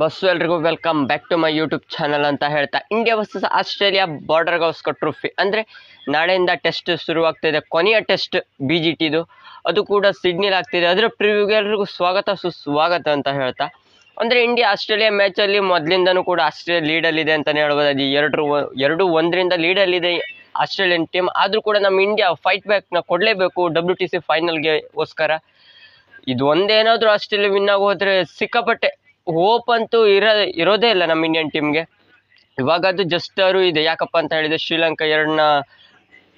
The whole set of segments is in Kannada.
ಬಸ್ಸು ಎಲ್ರಿಗೂ welcome back to my YouTube channel ಅಂತ ಹೇಳ್ತಾ India versus Australia Border Gavaskar trophy ಅಂದರೆ ನಾಳೆಯಿಂದ ಟೆಸ್ಟ್ ಶುರುವಾಗ್ತಿದೆ, ಕೊನೆಯ ಟೆಸ್ಟ್ ಬಿ ಜಿ ಟಿದು ಅದು ಕೂಡ ಸಿಡ್ನಿಲಿ ಆಗ್ತಿದೆ. ಅದರ ಪ್ರಿವ್ಯೂಗೆ ಎಲ್ರಿಗೂ ಸ್ವಾಗತ ಸುಸ್ವಾಗತ ಅಂತ ಹೇಳ್ತಾ. ಅಂದರೆ ಇಂಡಿಯಾ ಆಸ್ಟ್ರೇಲಿಯಾ ಮ್ಯಾಚಲ್ಲಿ ಮೊದಲಿಂದನೂ ಕೂಡ ಆಸ್ಟ್ರೇಲಿಯಾ ಲೀಡಲ್ಲಿದೆ ಅಂತಲೇ ಹೇಳ್ಬೋದು ಅದು ಎರಡು ಎರಡು ಒಂದರಿಂದ ಲೀಡಲ್ಲಿದೆ ಆಸ್ಟ್ರೇಲಿಯನ್ ಟೀಮ್ ಆದರೂ ಕೂಡ ನಮ್ಮ ಇಂಡಿಯಾ ಫೈಟ್ ಬ್ಯಾಕ್ನ ಕೊಡಲೇಬೇಕು ಡಬ್ಲ್ಯೂ ಟಿ ಸಿ ಫೈನಲ್ಗೆಗೋಸ್ಕರ ಇದು ಒಂದೇನಾದರೂ ಆಸ್ಟ್ರೇಲಿಯಾ ವಿನ್ ಆಗೋದ್ರೆ ಸಿಕ್ಕಾಪಟ್ಟೆ ಹೋಪ್ ಅಂತೂ ಇರ, ಇರೋದೇ ಇಲ್ಲ ನಮ್ಮ ಇಂಡಿಯನ್ ಟೀಮ್ಗೆ ಇವಾಗ ಅದು ಜಸ್ಟ್ ಅವರು ಇದೆ. ಯಾಕಪ್ಪ ಅಂತ ಹೇಳಿದ್ರೆ ಶ್ರೀಲಂಕಾ ಎರಡನ್ನ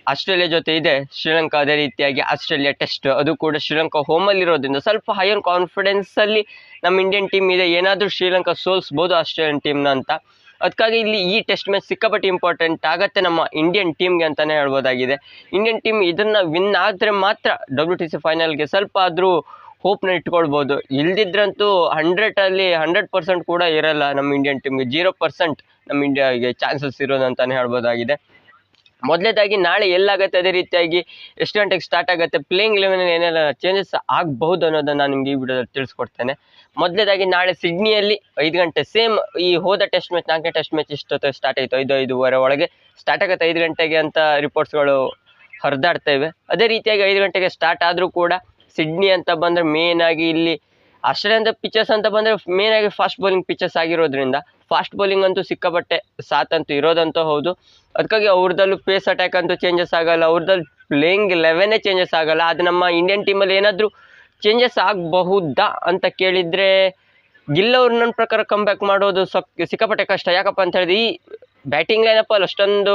ಆಸ್ಟ್ರೇಲಿಯಾ ಜೊತೆ ಇದೆ. ಶ್ರೀಲಂಕಾ ಅದೇ ರೀತಿಯಾಗಿ ಆಸ್ಟ್ರೇಲಿಯಾ ಟೆಸ್ಟ್ ಅದು ಕೂಡ ಶ್ರೀಲಂಕಾ ಹೋಮಲ್ಲಿರೋದ್ರಿಂದ ಸ್ವಲ್ಪ ಹೈಯರ್ ಕಾನ್ಫಿಡೆನ್ಸಲ್ಲಿ ನಮ್ಮ ಇಂಡಿಯನ್ ಟೀಮ್ ಇದೆ. ಏನಾದರೂ ಶ್ರೀಲಂಕಾ ಸೋಲ್ಸ್ಬೋದು ಆಸ್ಟ್ರೇಲಿಯನ್ ಟೀಮ್ನ ಅಂತ. ಅದಕ್ಕಾಗಿ ಇಲ್ಲಿ ಈ ಟೆಸ್ಟ್ ಮ್ಯಾಚ್ ಸಿಕ್ಕಾಪಟ್ಟೆ ಇಂಪಾರ್ಟೆಂಟ್ ಆಗುತ್ತೆ ನಮ್ಮ ಇಂಡಿಯನ್ ಟೀಮ್ಗೆ ಅಂತಲೇ ಹೇಳ್ಬೋದಾಗಿದೆ. ಇಂಡಿಯನ್ ಟೀಮ್ ಇದನ್ನು ವಿನ್ ಆದರೆ ಮಾತ್ರ ಡಬ್ಲ್ಯೂ ಟಿ ಸಿ ಫೈನಲ್ಗೆ ಸ್ವಲ್ಪ ಆದರೂ ಹೋಪ್ನ ಇಟ್ಕೊಳ್ಬೋದು. ಇಲ್ದಿದ್ರಂತೂ ಹಂಡ್ರೆಡಲ್ಲಿ ಹಂಡ್ರೆಡ್ ಪರ್ಸೆಂಟ್ ಕೂಡ ಇರಲ್ಲ ನಮ್ಮ ಇಂಡಿಯನ್ ಟೀಮ್ಗೆ ಜೀರೋ ಪರ್ಸೆಂಟ್ ನಮ್ಮ ಇಂಡಿಯಾಗೆ ಚಾನ್ಸಸ್ ಇರೋದು ಅಂತಲೇ ಹೇಳ್ಬೋದಾಗಿದೆ. ಮೊದಲೇದಾಗಿ ನಾಳೆ ಎಲ್ಲಾಗತ್ತೆ ಅದೇ ರೀತಿಯಾಗಿ ಎಷ್ಟು ಗಂಟೆಗೆ ಸ್ಟಾರ್ಟ್ ಆಗುತ್ತೆ. ಪ್ಲೇಯಿಂಗ್ ಲೆವೆನ್ ಏನೆಲ್ಲ ಚೇಂಜಸ್ ಆಗಬಹುದು ಅನ್ನೋದನ್ನು ನಾನು ನಿಮಗೆ ಈ ವಿಡಿಯೋದಲ್ಲಿ ತಿಳಿಸ್ಕೊಡ್ತೇನೆ. ಮೊದಲೇದಾಗಿ ನಾಳೆ ಸಿಡ್ನಿಯಲ್ಲಿ ಐದು ಗಂಟೆ ಸೇಮ್ ಈ ಹೋದ ಟೆಸ್ಟ್ ಮ್ಯಾಚ್ ನಾಲ್ಕನೇ ಟೆಸ್ಟ್ ಮ್ಯಾಚ್ ಇಷ್ಟೊತ್ತು ಸ್ಟಾರ್ಟ್ ಆಯಿತು. ಐದು, ಐದುವರೆ ಒಳಗೆ ಸ್ಟಾರ್ಟ್ ಆಗುತ್ತೆ. ಐದು ಗಂಟೆಗೆ ಅಂತ ರಿಪೋರ್ಟ್ಸ್ಗಳು ಹರಿದಾಡ್ತಾ ಇವೆ. ಅದೇ ರೀತಿಯಾಗಿ ಐದು ಗಂಟೆಗೆ ಸ್ಟಾರ್ಟ್ ಆದರೂ ಕೂಡ ಸಿಡ್ನಿ ಅಂತ ಬಂದರೆ ಮೇನ್ ಆಗಿ ಇಲ್ಲಿ ಅಂತ ಪಿಚರ್ಸ್ ಅಂತ ಬಂದರೆ ಮೇನ್ ಆಗಿ ಫಾಸ್ಟ್ ಬೌಲಿಂಗ್ ಪಿಚರ್ಸ್ ಆಗಿರೋದ್ರಿಂದ ಫಾಸ್ಟ್ ಬೌಲಿಂಗ್ ಅಂತೂ ಸಿಕ್ಕಾಪಟ್ಟೆ ಸಾತ್ ಅಂತೂ ಇರೋದಂತೂ ಹೌದು. ಅದಕ್ಕಾಗಿ ಅವ್ರದಲ್ಲೂ ಪೇಸ್ ಅಟ್ಯಾಕ್ ಅಂತೂ ಚೇಂಜಸ್ ಆಗಲ್ಲ ಅವ್ರದ್ದಲ್ಲಿ ಪ್ಲೇಯಿಂಗ್ ಲೆವೆನೇ ಚೇಂಜಸ್ ಆಗಲ್ಲ. ಅದು ನಮ್ಮ ಇಂಡಿಯನ್ ಟೀಮಲ್ಲಿ ಏನಾದರೂ ಚೇಂಜಸ್ ಆಗಬಹುದಾ ಅಂತ ಕೇಳಿದರೆ ಗಿಲ್ ಅವ್ರು ನನ್ನ ಪ್ರಕಾರ ಕಮ್ ಬ್ಯಾಕ್ ಮಾಡೋದು ಸಕ್, ಸಿಕ್ಕಾಪಟ್ಟೆ ಕಷ್ಟ. ಯಾಕಪ್ಪ ಅಂತ ಹೇಳಿದ್ರೆ ಈ ಬ್ಯಾಟಿಂಗ್ ಲೈನಪ್ಪಲ್ಲಿ ಅಷ್ಟೊಂದು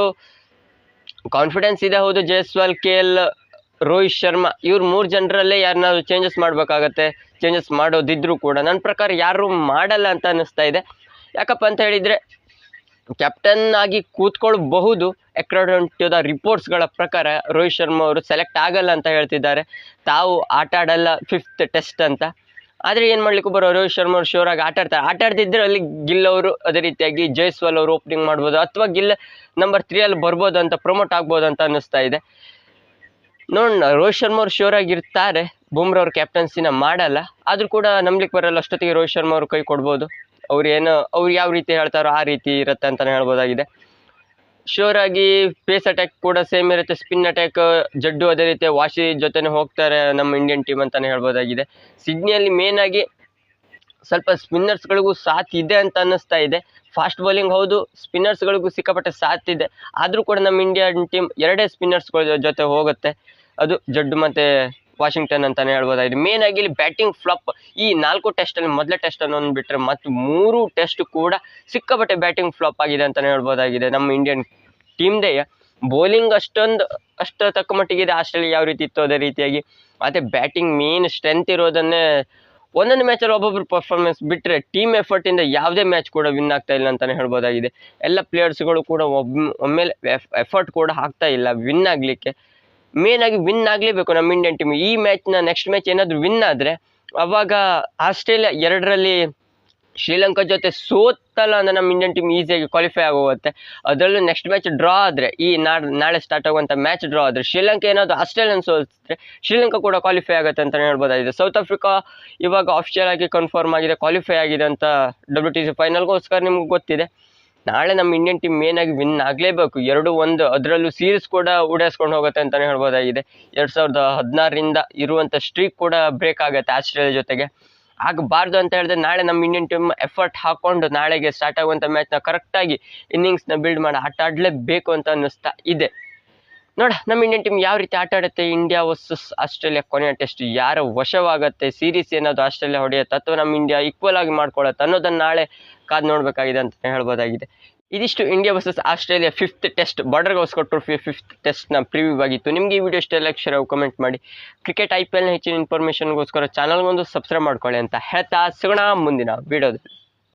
ಕಾನ್ಫಿಡೆನ್ಸ್ ಇದೆ ಹೌದು. ಜಯಸ್ವಾಲ್ ಕೆ ಎಲ್ ರೋಹಿತ್ ಶರ್ಮಾ, ಇವ್ರು ಮೂರು ಜನರಲ್ಲೇ ಯಾರನ್ನಾದ್ರು ಚೇಂಜಸ್ ಮಾಡಬೇಕಾಗತ್ತೆ ಚೇಂಜಸ್ ಮಾಡೋದಿದ್ರೂ ಕೂಡ. ನನ್ನ ಪ್ರಕಾರ ಯಾರು ಮಾಡಲ್ಲ ಅಂತ ಅನ್ನಿಸ್ತಾ ಇದೆ. ಯಾಕಪ್ಪ ಅಂತ ಹೇಳಿದರೆ ಕ್ಯಾಪ್ಟನ್ ಆಗಿ ಕೂತ್ಕೊಳ್ಬಹುದು ಅಕ್ರಾಡಂಟ್ಯದ ರಿಪೋರ್ಟ್ಸ್ಗಳ ಪ್ರಕಾರ ರೋಹಿತ್ ಶರ್ಮಾ ಅವರು ಸೆಲೆಕ್ಟ್ ಆಗಲ್ಲ ಅಂತ ಹೇಳ್ತಿದ್ದಾರೆ. ತಾವು ಆಟ ಆಡಲ್ಲ ಫಿಫ್ತ್ ಟೆಸ್ಟ್ ಅಂತ. ಆದರೆ ಏನು ಮಾಡಲಿಕ್ಕೂ ಬರೋ ರೋಹಿತ್ ಶರ್ಮಾ ಅವರು ಶೋರಾಗಿ ಆಟ ಆಡ್ತಾರೆ. ಅಲ್ಲಿ ಗಿಲ್ ಅವರು ಅದೇ ರೀತಿಯಾಗಿ ಜೈಸ್ವಾಲ್ ಅವರು ಓಪನಿಂಗ್ ಮಾಡ್ಬೋದು, ಅಥವಾ ಗಿಲ್ ನಂಬರ್ ತ್ರೀಯಲ್ಲಿ ಬರ್ಬೋದು ಅಂತ ಪ್ರಮೋಟ್ ಆಗ್ಬೋದು ಅಂತ ಅನ್ನಿಸ್ತಾ ಇದೆ. ನೋಡೋಣ, ರೋಹಿತ್ ಶರ್ಮಾ ಅವ್ರು ಶೋರ್ ಆಗಿರ್ತಾರೆ ಬುಮ್ರಾ ಅವ್ರ ಕ್ಯಾಪ್ಟನ್ಸಿನ ಮಾಡಲ್ಲ. ಆದರೂ ಕೂಡ ನಂಬಲಿಕ್ಕೆ ಬರಲ್ಲ, ಅಷ್ಟೊತ್ತಿಗೆ ರೋಹಿತ್ ಶರ್ಮಾ ಅವರು ಕೈ ಕೊಡ್ಬೋದು. ಅವ್ರು ಏನು, ಅವ್ರು ಯಾವ ರೀತಿ ಹೇಳ್ತಾರೋ ಆ ರೀತಿ ಇರುತ್ತೆ ಅಂತಲೇ ಹೇಳ್ಬೋದಾಗಿದೆ. ಶೋರ್ ಆಗಿ ಪೇಸ್ ಅಟ್ಯಾಕ್ ಕೂಡ ಸೇಮ್ ಇರುತ್ತೆ. ಸ್ಪಿನ್ ಅಟ್ಯಾಕ್ ಜಡ್ಡು ಅದೇ ರೀತಿ ವಾಶಿ ಜೊತೆನೆ ಹೋಗ್ತಾರೆ ನಮ್ಮ ಇಂಡಿಯನ್ ಟೀಮ್ ಅಂತಲೇ ಹೇಳ್ಬೋದಾಗಿದೆ. ಸಿಡ್ನಿಯಲ್ಲಿ ಮೇನ್ ಸ್ವಲ್ಪ ಸ್ಪಿನ್ನರ್ಸ್ಗಳಿಗೂ ಸಾಥ್ ಇದೆ ಅಂತ ಅನ್ನಿಸ್ತಾ ಇದೆ. ಫಾಸ್ಟ್ ಬೌಲಿಂಗ್ ಹೌದು ಸ್ಪಿನ್ನರ್ಸ್ಗಳಿಗೂ ಸಿಕ್ಕಾಪಟ್ಟೆ ಸಾಥ್ ಇದೆ. ಆದರೂ ಕೂಡ ನಮ್ಮ ಇಂಡಿಯನ್ ಟೀಮ್ ಎರಡೇ ಸ್ಪಿನ್ನರ್ಸ್ಗಳ ಜೊತೆ ಹೋಗುತ್ತೆ. ಅದು ಜಡ್ಡು ಮತ್ತು ವಾಷಿಂಗ್ಟನ್ ಅಂತಲೇ ಹೇಳ್ಬೋದಾಗಿದೆ. ಮೇನ್ ಆಗಿ ಇಲ್ಲಿ ಬ್ಯಾಟಿಂಗ್ ಫ್ಲಾಪ್ ಈ ನಾಲ್ಕು ಟೆಸ್ಟಲ್ಲಿ ಮೊದಲ ಟೆಸ್ಟನ್ನು ಒಂದು ಬಿಟ್ಟರೆ ಮತ್ತು ಮೂರು ಟೆಸ್ಟ್ ಕೂಡ ಸಿಕ್ಕಾಪಟ್ಟೆ ಬ್ಯಾಟಿಂಗ್ ಫ್ಲಾಪ್ ಆಗಿದೆ ಅಂತಲೇ ಹೇಳ್ಬೋದಾಗಿದೆ ನಮ್ಮ ಇಂಡಿಯನ್ ಟೀಮ್ದೇ ಬೌಲಿಂಗ್ ಅಷ್ಟೊಂದು, ಅಷ್ಟು ತಕ್ಕ ಮಟ್ಟಿಗಿದೆ. ಆಸ್ಟ್ರೇಲಿಯಾ ಯಾವ ರೀತಿ ಇತ್ತು ಅದೇ ರೀತಿಯಾಗಿ. ಮತ್ತು ಬ್ಯಾಟಿಂಗ್ ಮೇನ್ ಸ್ಟ್ರೆಂತ್ ಇರೋದನ್ನೇ ಒಂದೊಂದು ಮ್ಯಾಚಲ್ಲಿ ಒಬ್ಬೊಬ್ರು ಪರ್ಫಾರ್ಮೆನ್ಸ್ ಬಿಟ್ಟರೆ ಟೀಮ್ ಎಫರ್ಟಿಂದ ಯಾವುದೇ ಮ್ಯಾಚ್ ಕೂಡ ವಿನ್ ಆಗ್ತಾ ಇಲ್ಲ ಅಂತಲೇ ಹೇಳ್ಬೋದಾಗಿದೆ. ಎಲ್ಲ ಪ್ಲೇಯರ್ಸ್ಗಳು ಕೂಡ ಒಬ್ಬ ಒಮ್ಮೆಲೆ ಎಫರ್ಟ್ ಕೂಡ ಹಾಕ್ತಾ ಇಲ್ಲ ವಿನ್ ಆಗಲಿಕ್ಕೆ. ಮೇನ್ ಆಗಿ ವಿನ್ ಆಗಲೇಬೇಕು ನಮ್ಮ ಇಂಡಿಯನ್ ಟೀಮ್ ಈ ಮ್ಯಾಚ್ನ ನೆಕ್ಸ್ಟ್ ಮ್ಯಾಚ್ ಏನಾದರೂ ವಿನ್ ಆದರೆ, ಅವಾಗ ಆಸ್ಟ್ರೇಲಿಯಾ ಎರಡರಲ್ಲಿ ಶ್ರೀಲಂಕಾ ಜೊತೆ ಸೋತಲ್ಲ ಅಂದರೆ ನಮ್ಮ ಇಂಡಿಯನ್ ಟೀಮ್ ಈಸಿಯಾಗಿ ಕ್ವಾಲಿಫೈ ಆಗೋಗುತ್ತೆ. ಅದರಲ್ಲೂ ನೆಕ್ಸ್ಟ್ ಮ್ಯಾಚ್ ಡ್ರಾ ಆದರೆ, ಈ ನಾಳೆ ಸ್ಟಾರ್ಟ್ ಆಗುವಂಥ ಮ್ಯಾಚ್ ಡ್ರಾ ಆದರೆ ಶ್ರೀಲಂಕಾ ಏನಾದರೂ ಆಸ್ಟ್ರೇಲಿಯನ್ ಸೋಲಿಸಿದ್ರೆ ಶ್ರೀಲಂಕಾ ಕೂಡ ಕ್ವಾಲಿಫೈ ಆಗುತ್ತೆ ಅಂತಲೇ ಹೇಳ್ಬೋದಾಗಿದೆ. ಸೌತ್ ಆಫ್ರಿಕಾ ಇವಾಗ ಆಫಿಷಿಯಲ್ ಆಗಿ ಕನ್ಫರ್ಮ್ ಆಗಿದೆ ಕ್ವಾಲಿಫೈ ಆಗಿದೆ ಅಂತ ಡಬ್ಲ್ಯೂ ಟಿ ಸಿ ಫೈನಲ್ಗೋಸ್ಕರ ನಿಮ್ಗೆ ಗೊತ್ತಿದೆ. ನಾಳೆ ನಮ್ಮ ಇಂಡಿಯನ್ ಟೀಮ್ ಮೇನಾಗಿ ವಿನ್ ಆಗಲೇಬೇಕು? ಎರಡು ಒಂದು, ಅದರಲ್ಲೂ ಸೀರೀಸ್ ಕೂಡ ಉಡಾಯಿಸ್ಕೊಂಡು ಹೋಗುತ್ತೆ ಅಂತಲೇ ಹೇಳ್ಬೋದಾಗಿದೆ. ಎರಡು ಸಾವಿರದ ಹದಿನಾರರಿಂದ ಇರುವಂಥ ಸ್ಟ್ರೀಕ್ ಕೂಡ ಬ್ರೇಕ್ ಆಗುತ್ತೆ ಆಸ್ಟ್ರೇಲಿಯಾ ಜೊತೆಗೆ. ಆಗಬಾರ್ದು ಅಂತ ಹೇಳಿದ್ರೆ ನಾಳೆ ನಮ್ಮ ಇಂಡಿಯನ್ ಟೀಮ್ ಎಫರ್ಟ್ ಹಾಕೊಂಡು ನಾಳೆಗೆ ಸ್ಟಾರ್ಟ್ ಆಗುವಂಥ ಮ್ಯಾಚ್ನ ಕರೆಕ್ಟಾಗಿ ಇನ್ನಿಂಗ್ಸ್ನ ಬಿಲ್ಡ್ ಮಾಡಿ ಆಟ ಆಡಲೇಬೇಕು ಅಂತ ಅನ್ನಿಸ್ತಾ ಇದೆ. ನೋಡ, ನಮ್ಮ ಇಂಡಿಯನ್ ಟೀಮ್ ಯಾವ ರೀತಿ ಆಟ ಆಡುತ್ತೆ? ಇಂಡಿಯಾ ವರ್ಸಸ್ ಆಸ್ಟ್ರೇಲಿಯಾ ಕೊನೆಯ ಟೆಸ್ಟ್ ಯಾರ ವಶವಾಗುತ್ತೆ? ಸೀರೀಸ್ ಏನಾದರೂ ಆಸ್ಟ್ರೇಲಿಯಾ ಹೊಡೆಯುತ್ತೆ ಅಥವಾ ನಮ್ಮ ಇಂಡಿಯಾ ಈಕ್ವಲ್ ಆಗಿ ಮಾಡ್ಕೊಳ್ಳುತ್ತೆ ಅನ್ನೋದನ್ನು ನಾಳೆ ಕಾದು ನೋಡಬೇಕಾಗಿದೆ ಅಂತ ಹೇಳ್ಬೋದಾಗಿದೆ. ಇದಿಷ್ಟು India versus Australia fifth test Border Gavaskar ಟ್ರೋಫಿಯ fifth ಟೆಸ್ಟ್ನ ಪ್ರಿವ್ಯೂ ಆಗಿತ್ತು. ನಿಮಗೆ ಈ ವಿಡಿಯೋ ಇಷ್ಟ ಲೈಕ್ ಶೇರ್ ಕಮೆಂಟ್ ಮಾಡಿ. ಕ್ರಿಕೆಟ್ ಐ ಪಿ ಎಲ್ನ ಹೆಚ್ಚಿನ ಇನ್ಫಾರ್ಮೇಷನ್ಗೋಸ್ಕರ ಚಾನಲ್ಗೊಂದು ಸಬ್ಸ್ಕ್ರೈಬ್ ಮಾಡ್ಕೊಳ್ಳಿ ಅಂತ ಹೇಳ್ತಾ ಸಿಗೋಣ ಮುಂದಿನ ವಿಡಿಯೋದಲ್ಲಿ